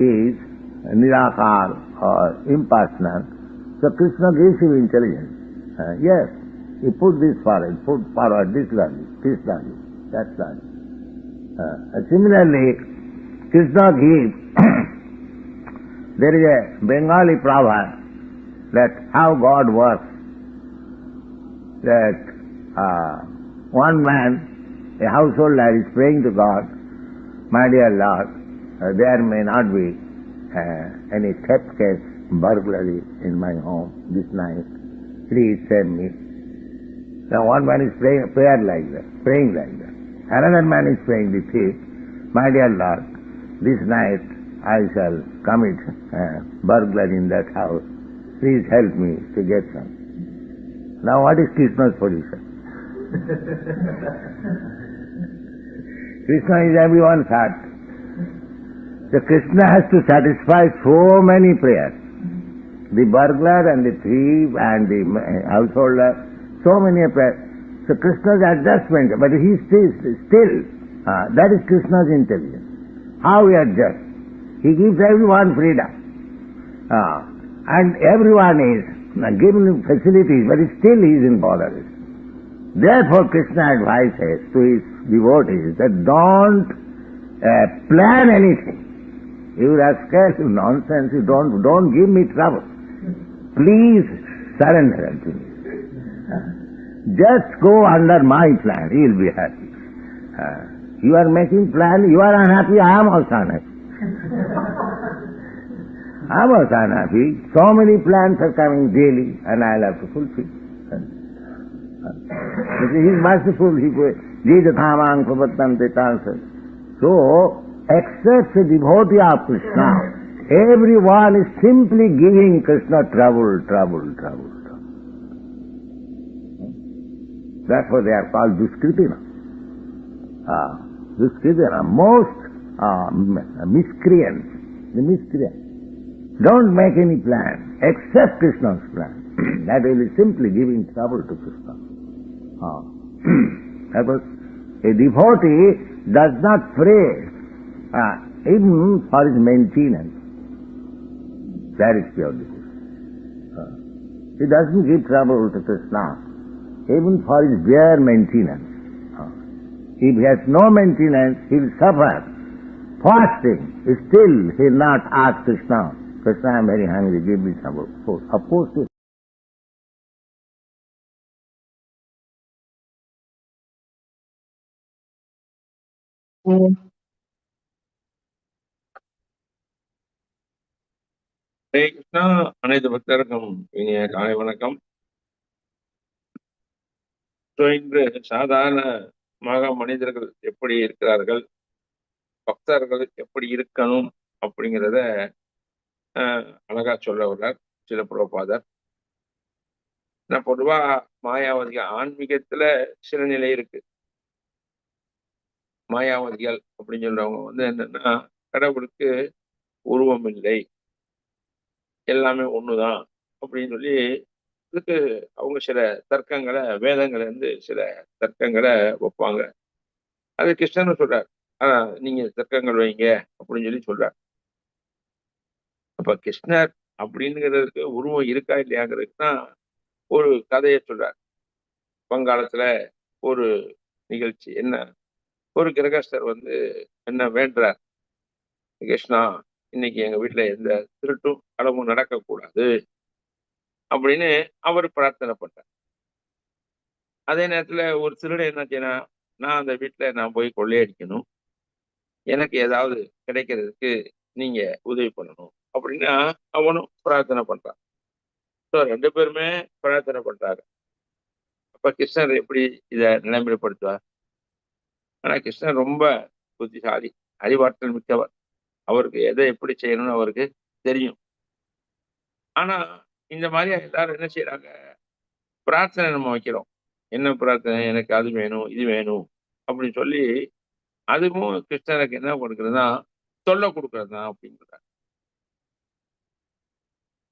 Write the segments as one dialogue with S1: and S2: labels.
S1: is Nirakar or impersonal. So Krishna gives him intelligence. Uh, yes, he put this forward, put forward this value, this value, that value. Uh, similarly, Krishna gives, there is a Bengali proverb that how God works, that uh, one man a householder is praying to God, My dear Lord, uh, there may not be uh, any theft case, burglary in my home this night. Please save me. Now one man is praying prayer like that, praying like that. Another man is praying the thief, My dear Lord, this night I shall commit uh, burglary in that house. Please help me to get some. Now what is Krishna's position? Krishna is everyone's heart. So Krishna has to satisfy so many prayers. The burglar and the thief and the householder, so many prayers. So Krishna's adjustment, but he still, still uh, that is Krishna's intelligence. How he adjusts. He gives everyone freedom. Uh, and everyone is uh, given facilities, but still he is in bother. Therefore Krishna advises to his devotees that don't uh, plan anything. You rascals, you nonsense, you don't, don't give me trouble. Please surrender unto me. Just go under my plan, you will be happy. Uh, you are making plan, you are unhappy, I am also unhappy. I am also unhappy. So many plans are coming daily and I'll have to fulfill. But he is merciful, he Jidhathamang Prabhattante Tansa. So, except the devotee of Krishna, everyone is simply giving Krishna trouble, trouble, trouble, trouble. Therefore they are called Duskritina. Uh, Duskritina, most uh, miscreants, the miscreants. Don't make any plan except Krishna's plan. that be simply giving trouble to Krishna. Uh, that was a devotee does not pray uh, even for his maintenance. That is pure devotion. Uh, he doesn't give trouble to Krishna even for his bare maintenance. Uh, if he has no maintenance, he will suffer. Fasting, still he will not ask Krishna, Krishna, I am very hungry, give me some food. Opposed to
S2: Hare Krishna. அனைத்து பக்தருக்கும் இனிய காலை வணக்கம். So இன்று சாதாரணமாக மனிதர்கள் எப்படி இருக்கிறார்கள்? பக்தர்கள் எப்படி இருக்கணும்? அப்படிங்கிறத அழகா சொல்ல உள்ளார் சில புரோபாதர் நான் பொதுவா மாயாவதிகள் ஆன்மீகத்துல சில நிலை இருக்கு. மாயாவதிகள் அப்படின்னு சொல்றவங்க வந்து என்னன்னா கடவுளுக்கு உருவம் இல்லை. எல்லாமே ஒண்ணுதான் அப்படின்னு சொல்லி இதுக்கு அவங்க சில தர்க்கங்களை வேதங்களை இருந்து சில தர்க்கங்களை வைப்பாங்க. அது கிருஷ்ணன் சொல்றார். ஆனா நீங்க தர்க்கங்கள் வைங்க அப்படின்னு சொல்லி சொல்றார். அப்ப கிருஷ்ணர் அப்படிங்கிறதுக்கு உருவம் இருக்கா இல்லையாங்கிறதுக்கு தான் ஒரு கதையை சொல்றார். பங்காளத்துல ஒரு நிகழ்ச்சி என்ன ஒரு கிரகஸ்தர் வந்து என்ன வேண்டார் கிருஷ்ணா இன்னைக்கு எங்க வீட்டுல எந்த திருட்டும் களவும் நடக்கக்கூடாது அப்படின்னு அவர் பிரார்த்தனை பண்ணார் அதே நேரத்துல ஒரு திருடன் என்ன நான் அந்த வீட்டுல நான் போய் கொள்ளையடிக்கணும் எனக்கு ஏதாவது கிடைக்கிறதுக்கு நீங்க உதவி பண்ணணும் அப்படின்னா அவனும் பிரார்த்தனை பண்றான். ஸோ ரெண்டு பேருமே பிரார்த்தனை பண்றாங்க. அப்ப கிருஷ்ணர் எப்படி இதை நிலைமைப்படுத்துவார்? ஆனா கிருஷ்ணர் ரொம்ப புத்திசாலி அறிவாற்றல் மிக்கவர். அவருக்கு எதை எப்படி செய்யணும்னு அவருக்கு தெரியும். ஆனா இந்த மாதிரி எல்லாரும் என்ன செய்யறாங்க பிரார்த்தனை நம்ம வைக்கிறோம். என்ன பிரார்த்தனை? எனக்கு அது வேணும் இது வேணும் அப்படின்னு சொல்லி அதுவும் கிருஷ்ணருக்கு என்ன கொடுக்குறதுனா தொல்லை கொடுக்கறது தான் அப்படிங்கிறார்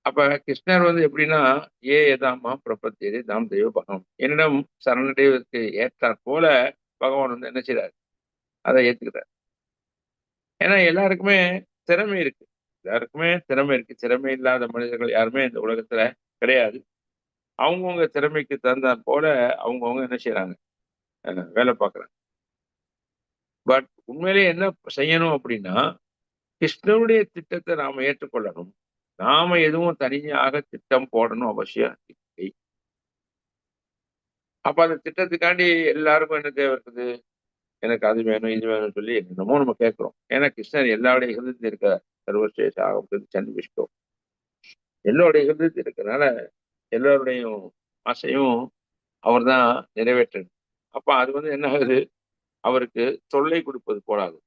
S2: அப்ப கிருஷ்ணர் வந்து எப்படின்னா ஏ எதாமா பிரபத்தியதே தாம் தெய்வ பகவான். என்னிடம் சரணடைவதற்கு ஏற்றாற் போல பகவான் வந்து என்ன செய்றார்? அதை ஏத்துக்கிறார். ஏன்னா எல்லாருக்குமே திறமை இருக்கு. எல்லாருக்குமே திறமை இருக்கு. திறமை இல்லாத மனிதர்கள் யாருமே இந்த உலகத்துல கிடையாது. அவங்கவுங்க திறமைக்கு தகுந்தாற் போல அவங்கவுங்க என்ன செய்யறாங்க வேலை பார்க்குறாங்க. பட் உண்மையிலேயே என்ன செய்யணும் அப்படின்னா கிருஷ்ணனுடைய திட்டத்தை நாம ஏற்றுக்கொள்ளணும். நாம எதுவும் தனியாக திட்டம் போடணும் அவசியம் இல்லை. அப்ப அந்த திட்டத்துக்காண்டி எல்லாருக்கும் என்ன தேவை இருக்குது? எனக்கு அது வேணும் இது வேணும்னு சொல்லி என்னமோ நம்ம கேட்கிறோம். ஏன்னா கிருஷ்ணர் எல்லாருடைய ஹிருதத்தில் இருக்க சர்வசேஷ ஆகும் சன் விஷ்ணு. எல்லோருடைய ஹிருதத்தில் இருக்கனால எல்லோருடையும் ஆசையும் அவர் தான் நிறைவேற்றணும். அப்ப அது வந்து என்ன ஆகுது? அவருக்கு தொல்லை கொடுப்பது போடாது.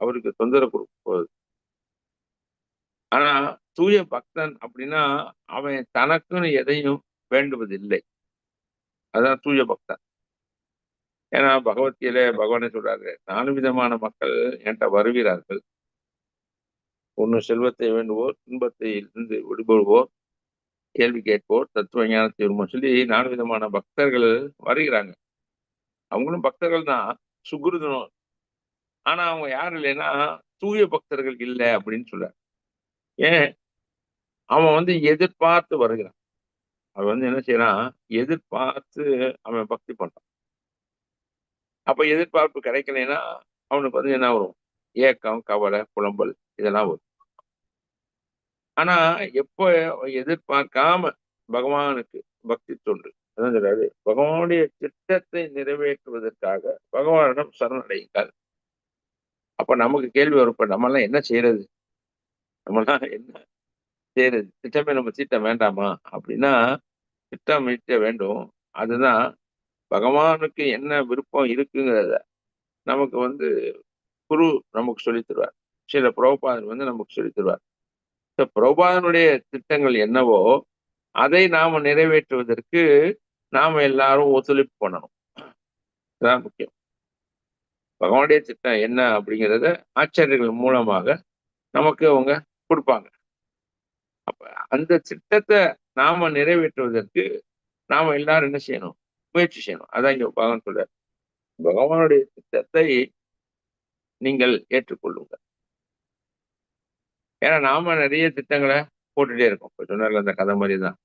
S2: அவருக்கு தொந்தரவு கொடுப்பது ஆனா தூய பக்தன் அப்படின்னா அவன் தனக்குன்னு எதையும் வேண்டுவதில்லை. அதான் தூய பக்தன். ஏன்னா பகவத்கீதை பகவானே சொல்றாரு நாலு விதமான மக்கள் என்கிட்ட வருகிறார்கள். ஒன்று செல்வத்தை வேண்டுவோர் துன்பத்தை இருந்து விடுபடுவோர் கேள்வி கேட்போர் தத்துவ ஞானத்தை விரும்பும் சொல்லி நாலு விதமான பக்தர்கள் வருகிறாங்க. அவங்களும் பக்தர்கள் தான் சுகுருதனும் ஆனா அவங்க யாரும் இல்லைன்னா தூய பக்தர்கள் இல்லை அப்படின்னு சொல்றாரு. ஏன்? அவன் வந்து எதிர்பார்த்து வருகிறான். அவன் வந்து என்ன செய்யறான்? எதிர்பார்த்து அவன் பக்தி பண்றான். அப்ப எதிர்பார்ப்பு கிடைக்கலைன்னா அவனுக்கு வந்து என்ன வரும்? ஏக்கம் கவலை புலம்பல் இதெல்லாம் வரும். ஆனா எப்போ எதிர்பார்க்காம பகவானுக்கு பக்தி தொண்டு அதான் சொல்றாரு பகவானுடைய திட்டத்தை நிறைவேற்றுவதற்காக பகவானிடம் சரணடையுங்கள். அப்ப நமக்கு கேள்வி வரும் இப்ப நம்மெல்லாம் என்ன செய்யறது? நம்மளாம் என்ன செய்யறது? திட்டமே நம்ம தீட்ட வேண்டாமா? அப்படின்னா திட்டமிட்ட வேண்டும். அதுதான் பகவானுக்கு என்ன விருப்பம் இருக்குங்கிறத நமக்கு வந்து குரு நமக்கு சொல்லித் தருவார். சில பிரபாதன் வந்து நமக்கு சொல்லி தருவார். இந்த பிரபாதனுடைய திட்டங்கள் என்னவோ அதை நாம நிறைவேற்றுவதற்கு நாம எல்லாரும் ஒத்துழைப்பு பண்ணணும். இதுதான் முக்கியம். பகவானுடைய திட்டம் என்ன அப்படிங்கிறத ஆச்சாரியர்கள் மூலமாக நமக்கு அவங்க கொடுப்பாங்க. அப்ப அந்த திட்டத்தை நாம நிறைவேற்றுவதற்கு நாம எல்லாரும் என்ன செய்யணும்? முயற்சி செய்யணும். அதான் இங்க பகவான் சொல்ற பகவானுடைய திட்டத்தை நீங்கள் ஏற்றுக்கொள்ளுங்கள். ஏன்னா நாம நிறைய திட்டங்களை போட்டுட்டே இருக்கோம். இப்ப சொன்னார்ல அந்த கதை மாதிரி தான்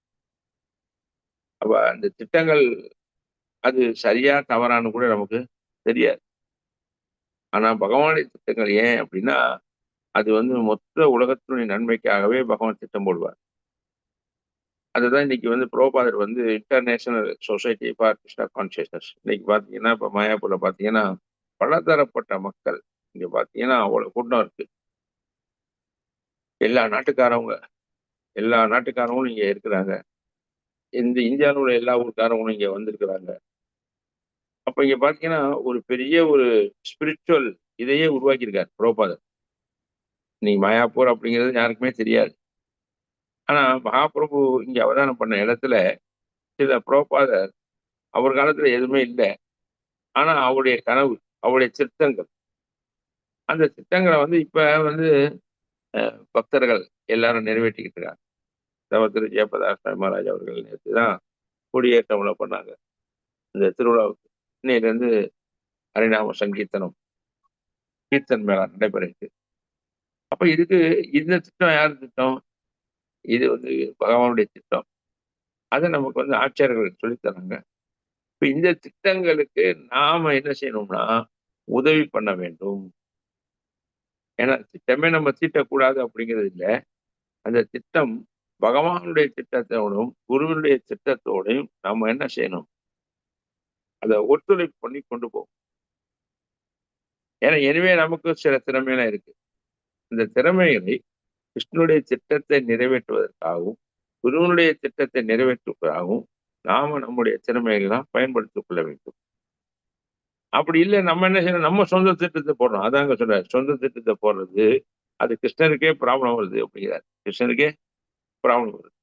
S2: அப்ப அந்த திட்டங்கள் அது சரியா தவறான்னு கூட நமக்கு தெரியாது. ஆனா பகவானுடைய திட்டங்கள் ஏன் அப்படின்னா அது வந்து மொத்த உலகத்தினுடைய நன்மைக்காகவே பகவான் திட்டம் போடுவார். அதுதான் இன்னைக்கு வந்து புரோபாதர் வந்து international society for Krishna consciousness இன்னைக்கு பார்த்தீங்கன்னா இப்போ மாயாப்பூர்ல பார்த்தீங்கன்னா பலதரப்பட்ட மக்கள் இங்க பார்த்தீங்கன்னா அவ்வளோ கூட்டம் இருக்கு. எல்லா நாட்டுக்காரவங்க எல்லா நாட்டுக்காரங்களும் இங்க இருக்கிறாங்க. இந்த இந்தியாவில் உள்ள எல்லா ஊருக்காரங்களும் இங்க வந்திருக்கிறாங்க. அப்போ இங்க பார்த்தீங்கன்னா ஒரு பெரிய ஒரு ஸ்பிரிச்சுவல் இதையே உருவாக்கியிருக்காரு புரோபாதர் இன்னைக்கு மாயாப்பூர் அப்படிங்கிறது யாருக்குமே தெரியாது. ஆனா மகாபிரபு இங்க அவதானம் பண்ண இடத்துல சில புரோபாதர் அவர் காலத்துல எதுவுமே இல்லை. ஆனா அவருடைய கனவு அவருடைய திட்டங்கள் அந்த திட்டங்களை வந்து இப்ப வந்து பக்தர்கள் எல்லாரும் நிறைவேற்றிக்கிட்டு இருக்காங்க. தவத்திரு ஜெயபதாஸ் மகாராஜ் அவர்கள் நேற்று தான் கொடியேற்றம் பண்ணாங்க. இந்த திருவிழாவுக்கு. இன்னையிலேருந்து ஹரிநாம சங்கீர்த்தனம் கீர்த்தன் மேளா நடைபெற அப்ப இதுக்கு இந்த திட்டம் யார் திட்டம்? இது வந்து பகவானுடைய திட்டம். அதை நமக்கு வந்து ஆச்சாரியர்கள் சொல்லித் இப்போ இப்ப இந்த திட்டங்களுக்கு நாம என்ன செய்யணும்னா உதவி பண்ண வேண்டும். ஏன்னா திட்டமே நம்ம தீட்டக்கூடாது அப்படிங்கிறது இல்லை. அந்த திட்டம் பகவானுடைய திட்டத்தோடும் குருவினுடைய திட்டத்தோடையும் நம்ம என்ன செய்யணும்? அதை ஒத்துழைப்பு பண்ணி கொண்டு போகும் ஏன்னா எனவே நமக்கு சில திறமையெல்லாம் இருக்கு. இந்த திறமைகளை கிருஷ்ணனுடைய திட்டத்தை நிறைவேற்றுவதற்காகவும் குருவனுடைய திட்டத்தை நிறைவேற்றுவதற்காகவும் நாம நம்முடைய திறமைகள்லாம் பயன்படுத்திக் கொள்ள வேண்டும். அப்படி இல்லை நம்ம என்ன செய்யணும்? நம்ம சொந்த திட்டத்தை போடுறோம் அதாங்க சொல்ற சொந்த திட்டத்தை போடுறது அது கிருஷ்ணருக்கே ப்ராப்ளம் வருது அப்படிங்கிறார். கிருஷ்ணருக்கே ப்ராப்ளம் வருது.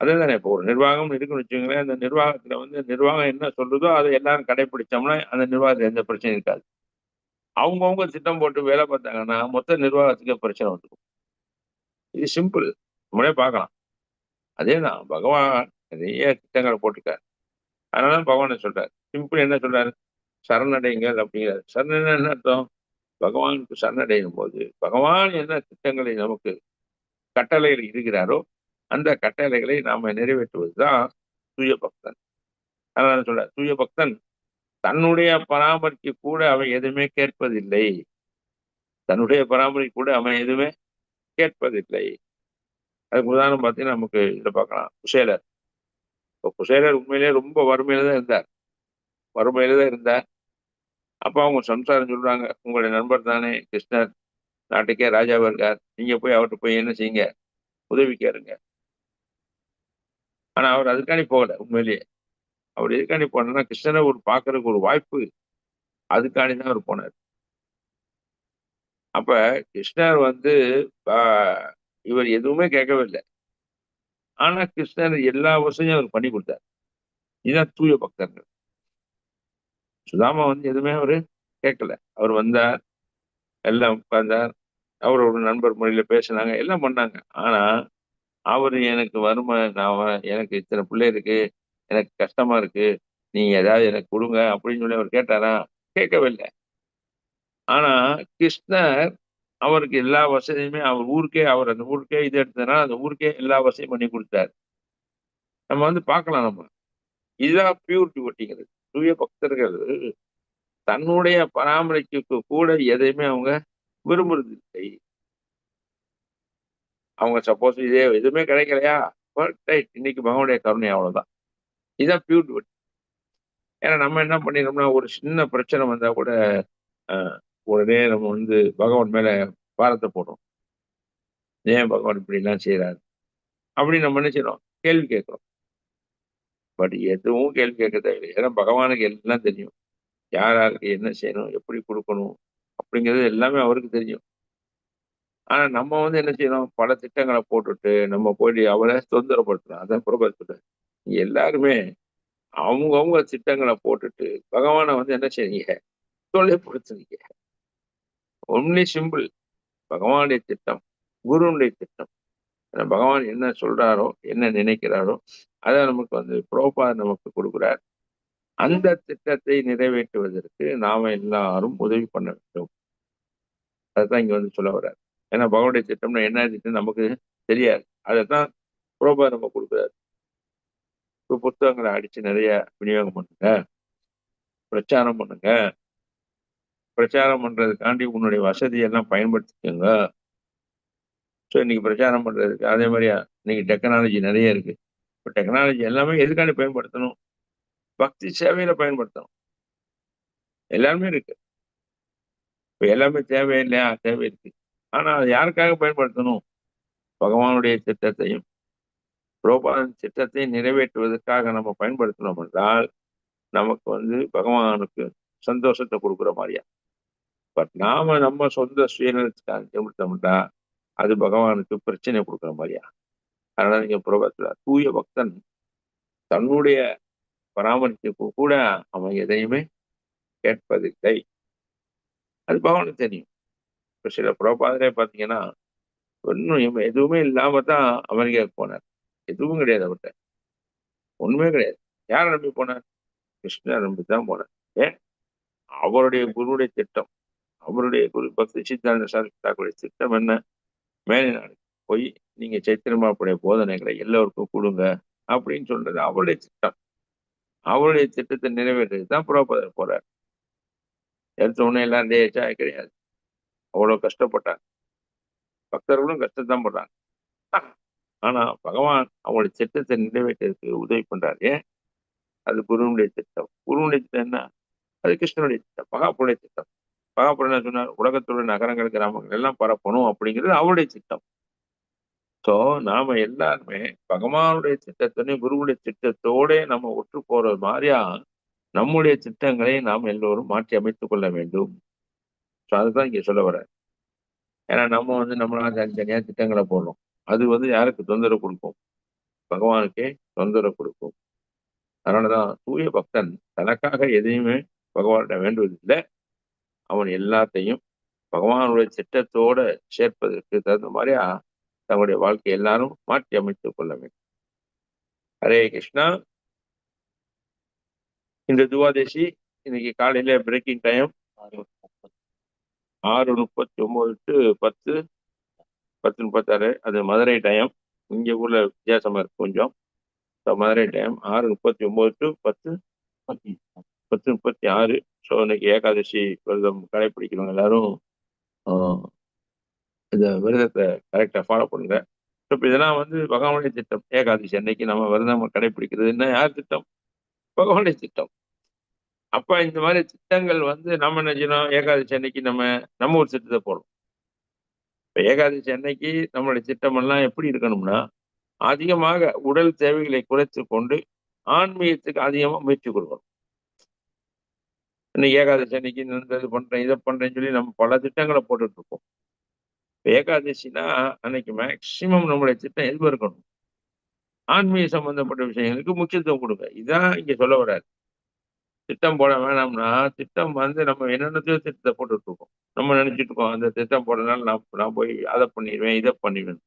S2: அதே தானே இப்போ ஒரு நிர்வாகம் இருக்குன்னு வச்சுக்கோங்களேன் அந்த நிர்வாகத்துல வந்து நிர்வாகம் என்ன சொல்றதோ அதை எல்லாரும் கடைபிடிச்சோம்னா அந்த நிர்வாகத்துல எந்த பிரச்சனையும் இருக்காது. அவங்கவுங்க திட்டம் போட்டு வேலை பார்த்தாங்கன்னா மொத்த நிர்வாகத்துக்கு பிரச்சனை வந்துடும் இது சிம்பிள். நம்மளே பார்க்கலாம். அதே தான் பகவான் நிறைய திட்டங்களை போட்டிருக்காரு. அதனால பகவானை சொல்றாரு? சிம்பிள் என்ன சொல்றாரு? சரணடைங்கள் அப்படிங்கிறார். சரண என்ன அர்த்தம்? பகவானுக்கு சரணடையும் போது பகவான் என்ன திட்டங்களை நமக்கு கட்டளைகள் இருக்கிறாரோ அந்த கட்டளைகளை நாம நிறைவேற்றுவதுதான் தூய பக்தன். அதனால சொல்ற தூய பக்தன் தன்னுடைய பராமரிக்க கூட அவன் எதுவுமே கேட்பதில்லை. தன்னுடைய பராமரிக்க கூட அவன் எதுவுமே கேட்பதில்லை. அதுக்கு உதாரணம் பார்த்தீங்கன்னா நமக்கு இதில் பார்க்கலாம். குசேலர். இப்போ குசேலர் உண்மையிலேயே ரொம்ப வறுமையில தான் இருந்தார். வறுமையில தான் இருந்தார். அப்போ அவங்க சம்சாரம் சொல்றாங்க உங்களுடைய நண்பர் தானே கிருஷ்ணர். நாட்டுக்கே ராஜாவாக இருக்கார். நீங்க போய் அவர்கிட்ட போய் என்ன செய்யுங்க? உதவி கேளுங்க. ஆனா அவர் அதுக்காண்டி போகல உண்மையிலேயே. அவர் எதுக்காண்டி போனா கிருஷ்ணரை ஒரு பார்க்கறதுக்கு ஒரு வாய்ப்பு அதுக்காண்டி தான் அவர் போனார். அப்ப கிருஷ்ணர் வந்து இவர் எதுவுமே கேட்கவே இல்லை ஆனா கிருஷ்ணர் எல்லா வசதியும் அவர் பண்ணி கொடுத்தார். இதுதான் தூய பக்தர்கள். சுதாமா வந்து எதுவுமே அவரு கேட்கல. அவர் வந்தார் எல்லாம் உட்கார்ந்தார். அவரோட நண்பர் மொழியில பேசினாங்க எல்லாம் பண்ணாங்க. ஆனா அவர் எனக்கு வறுமை நான் எனக்கு இத்தனை பிள்ளை இருக்கு எனக்கு கஷ்டமா இருக்கு நீங்க ஏதாவது எனக்கு கொடுங்க அப்படின்னு சொல்லி அவர் கேட்டாரா? கேட்கவே இல்லை ஆனா கிருஷ்ணர் அவருக்கு எல்லா வசதியுமே அவர் ஊருக்கே அவர் அந்த ஊருக்கே இது எடுத்ததுனால அந்த ஊருக்கே எல்லா வசதியும் பண்ணி கொடுத்தாரு. நம்ம வந்து பார்க்கலாம் நம்ம. இதுதான் பியூர் டிவோட்டிங்கிறது தூய பக்தர்கள் தன்னுடைய பராமரிப்புக்கு கூட எதையுமே அவங்க விரும்புறது இல்லை. அவங்க சப்போஸ் இதே எதுவுமே கிடைக்கலையா? ரைட் இன்னைக்கு பகவனுடைய கருணை அவ்வளவுதான். இதுதான் பியூர் டிவோட்டி ஏன்னா நம்ம என்ன பண்ணிடுறோம்னா ஒரு சின்ன பிரச்சனை வந்தா கூட ஆஹ், உடனே நம்ம வந்து பகவான் மேல பாரத்தை போடுறோம். ஏன் பகவான் இப்படி எல்லாம் செய்யறாரு அப்படின்னு நம்ம என்ன செய்யறோம் கேள்வி கேட்கிறோம். பட் எதுவும் கேள்வி கேட்க தேவையில்லை. ஏன்னா பகவானுக்கு எல்லாம் தெரியும். யார் யாருக்கு என்ன செய்யணும் எப்படி கொடுக்கணும் அப்படிங்கிறது எல்லாமே அவருக்கு தெரியும். ஆனா நம்ம வந்து என்ன செய்யணும் பல திட்டங்களை போட்டுட்டு நம்ம போயிட்டு அவரை தொந்தரப்படுத்தணும் அதான் பிரபலத்துல எல்லாருமே அவங்கவுங்க திட்டங்களை போட்டுட்டு பகவானை வந்து என்ன செய்றீங்க? தொல்லைப்படுத்துறீங்க. ஒன்லி சிம்பிள் பகவானுடைய திட்டம் குருனுடைய திட்டம். பகவான் என்ன சொல்றாரோ என்ன நினைக்கிறாரோ அதை நமக்கு வந்து புரோபா நமக்கு கொடுக்குறார். அந்த திட்டத்தை நிறைவேற்றுவதற்கு நாம எல்லாரும் உதவி பண்ண வேண்டும். அதுதான் இங்க வந்து சொல்ல வர்றார். ஏன்னா பகவானுடைய திட்டம்னா என்ன திட்டம் நமக்கு தெரியாது. அதைத்தான் புரோபா நம்ம கொடுக்குறாரு. இப்போ புத்தகங்களை அடிச்சு நிறைய விநியோகம் பண்ணுங்க பிரச்சாரம் பண்ணுங்க. பிரச்சாரம் பண்றதுக்காண்டி உன்னுடைய வசதியெல்லாம் பயன்படுத்திக்கோங்க. ஸோ இன்னைக்கு பிரச்சாரம் பண்றதுக்கு அதே மாதிரியா இன்னைக்கு டெக்னாலஜி நிறைய இருக்கு. இப்போ டெக்னாலஜி எல்லாமே எதுக்காண்டி பயன்படுத்தணும்? பக்தி சேவையில பயன்படுத்தணும். எல்லாருமே இருக்கு. இப்போ எல்லாமே தேவை இல்லையா தேவை இருக்கு. ஆனா அது யாருக்காக பயன்படுத்தணும்? பகவானுடைய திட்டத்தையும் புரோபாதன் திட்டத்தை நிறைவேற்றுவதற்காக நம்ம பயன்படுத்தணும் என்றால் நமக்கு வந்து பகவானுக்கு சந்தோஷத்தை கொடுக்குற மாதிரியா? பட் நாம நம்ம சொந்த சுயநலத்துக்காக பயன்படுத்தோம்னா அது பகவானுக்கு பிரச்சனை கொடுக்குற மாதிரியா? அதனால நீங்க புரோபத்துல தூய பக்தன் தன்னுடைய பராமரிப்புக்கு கூட அவன் எதையுமே கேட்பதில்லை. அது பகவானுக்கு தெரியும். இப்போ சில புரோபாதரே பார்த்தீங்கன்னா ஒன்றும் எதுவுமே இல்லாம தான் அமெரிக்காவுக்கு போனார். எதுவும் கிடையாது அவர்கிட்ட. ஒண்ணுமே கிடையாது. யாரை நம்பி போனார்? கிருஷ்ணர் நம்பி தான் போனார். ஏன்? அவருடைய குருவுடைய திட்டம். அவருடைய குரு பக்தி சித்தாந்த சாஸ்திராக்குடைய திட்டம் என்ன? மேலே நாடு போய் நீங்க சைத்திரமாவுடைய போதனைகளை எல்லோருக்கும் கொடுங்க அப்படின்னு சொல்றது அவருடைய திட்டம். அவருடைய திட்டத்தை நிறைவேற்றது தான் புரோபதர் போறார். எடுத்த உடனே எல்லாம் டேச்சா கிடையாது. அவ்வளவு கஷ்டப்பட்டாங்க. பக்தர்களும் கஷ்டத்தான் படுறாங்க. ஆனா பகவான் அவங்களுடைய திட்டத்தை நிறைவேற்றதுக்கு உதவி பண்றாரு. ஏன்? அது குருவனுடைய திட்டம். குருவனுடைய திட்டம் என்ன? அது கிருஷ்ணனுடைய திட்டம் மகாபுருடைய திட்டம். மகாபுரம் என்ன சொன்னார் உலகத்துடைய நகரங்கள் கிராமங்கள் எல்லாம் பரப்பணும் அப்படிங்கிறது அவருடைய திட்டம். ஸோ நாம எல்லாருமே பகவானுடைய திட்டத்தோடய குருவுடைய திட்டத்தோட நம்ம ஒற்று போறது மாதிரியா நம்முடைய திட்டங்களை நாம் எல்லோரும் மாற்றி அமைத்துக் கொள்ள வேண்டும். ஸோ அதுதான் இங்க சொல்ல வர ஏன்னா நம்ம வந்து நம்மளா தனித்தனியா திட்டங்களை போடுறோம் அது வந்து யாருக்கு தொந்தரவு கொடுக்கும்? பகவானுக்கே தொந்தரவு கொடுக்கும். அதனாலதான் தூய பக்தன் தனக்காக எதையுமே பகவான்கிட்ட வேண்டுவதில்லை. அவன் எல்லாத்தையும் பகவானுடைய திட்டத்தோட சேர்ப்பதற்கு தகுந்த மாதிரியா தங்களுடைய வாழ்க்கை எல்லாரும் மாற்றி அமைத்துக் கொள்ள வேண்டும். ஹரே கிருஷ்ணா. இந்த துவாதசி இன்னைக்கு காலையில பிரேக்கிங் டைம் ஆறு முப்பத்தி ஒன்பது டு பத்து. பத்து முப்பத்தாறு அது மதுரை டைம் இங்க ஊர்ல வித்தியாசமா இருக்கு கொஞ்சம். மதுரை டைம் ஆறு முப்பத்தி ஒன்பது டு பத்து. பத்து முப்பத்தி ஆறு ஸோ இன்னைக்கு ஏகாதசி விரதம் கடைப்பிடிக்கிறவங்க எல்லாரும் ஆஹ், இந்த விரதத்தை கரெக்டாக ஃபாலோ பண்ணுங்க. ஸோ இப்போ இதெல்லாம் வந்து பகவானுடைய திட்டம் ஏகாதசி அன்னைக்கு நம்ம விரதம் கடைப்பிடிக்கிறது. என்ன யார் திட்டம்? பகவானுடைய திட்டம். அப்ப இந்த மாதிரி திட்டங்கள் வந்து நம்ம நினைச்சோம் ஏகாதசி அன்னைக்கு நம்ம நம்ம ஒரு திட்டத்தை போடணும். இப்போ ஏகாதசி அன்னைக்கு நம்மளுடைய திட்டம் எல்லாம் எப்படி இருக்கணும்னா அதிகமாக உடல் தேவைகளை குறைத்து கொண்டு ஆன்மீகத்துக்கு அதிகமாக முயற்சி கொடுக்கணும். இன்னும் ஏகாதசி அன்னைக்கு இந்த இது பண்றேன் இதை பண்றேன்னு சொல்லி நம்ம பல திட்டங்களை போட்டுட்டு இருக்கோம் ஏகாதசினா அன்னைக்கு மேக்சிமம் நம்மளுடைய திட்டம் எதுவும் இருக்கணும்? ஆன்மீக சம்பந்தப்பட்ட விஷயங்களுக்கு முக்கியத்துவம் கொடுங்க. இதான் இங்க சொல்ல வராது திட்டம் போட வேணாம்னா திட்டம் வந்து நம்ம என்னென்னத்தையோ திட்டத்தை போட்டுட்டு இருக்கோம் நம்ம நினைச்சிட்டு இருக்கோம் அந்த திட்டம் போடுறதுனால நான் நான் போய் அதை பண்ணிடுவேன் இதை பண்ணிடுவேன்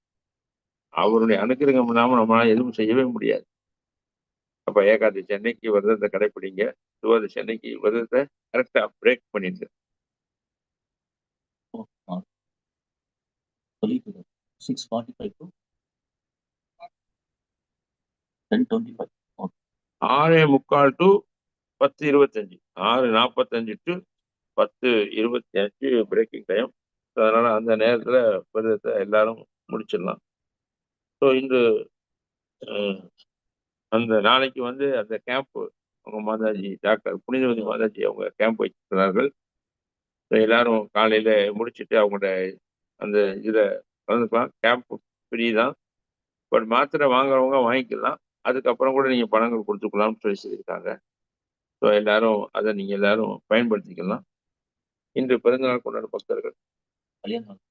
S2: அவருடைய அனுக்கிரகம் இல்லாமல் நம்மளால எதுவும் செய்யவே முடியாது. அப்ப ஏகாதசி அன்னைக்கு விரதத்தை கடைப்பிடிங்க. துவாதசி அன்னைக்கு விரதத்தை கரெக்டா பிரேக் பண்ணிடுங்க.
S3: Six forty five to ten twenty five
S2: ஆறே முக்கால் டு பத்து இருபத்தஞ்சு. ஆறு நாற்பத்தஞ்சு டு பத்து இருபத்தி அஞ்சு பிரேக்கிங் டைம் அதனால அந்த நேரத்துல விரதத்தை எல்லாரும் முடிச்சிடலாம். ஸோ இன்று அந்த நாளைக்கு வந்து அந்த கேம்ப் அவங்க மாதாஜி டாக்டர் புனிதவதி மாதாஜி அவங்க கேம்ப் வச்சிருக்கிறார்கள் ஸோ எல்லாரும் காலையில் முடிச்சுட்டு அவங்களோட அந்த இதில் கலந்துக்கலாம். கேம்ப் ஃப்ரீ தான். பட் மாத்திரை வாங்குறவங்க வாங்கிக்கலாம். அதுக்கப்புறம் கூட நீங்கள் பணங்கள் கொடுத்துக்கலாம்னு சொல்லி சொல்லியிருக்காங்க. ஸோ எல்லாரும் அதை நீங்கள் எல்லாரும் பயன்படுத்திக்கலாம். இன்று பிறந்தநாள் கொண்டாடும் பக்தர்கள்.
S3: கல்யாணம்.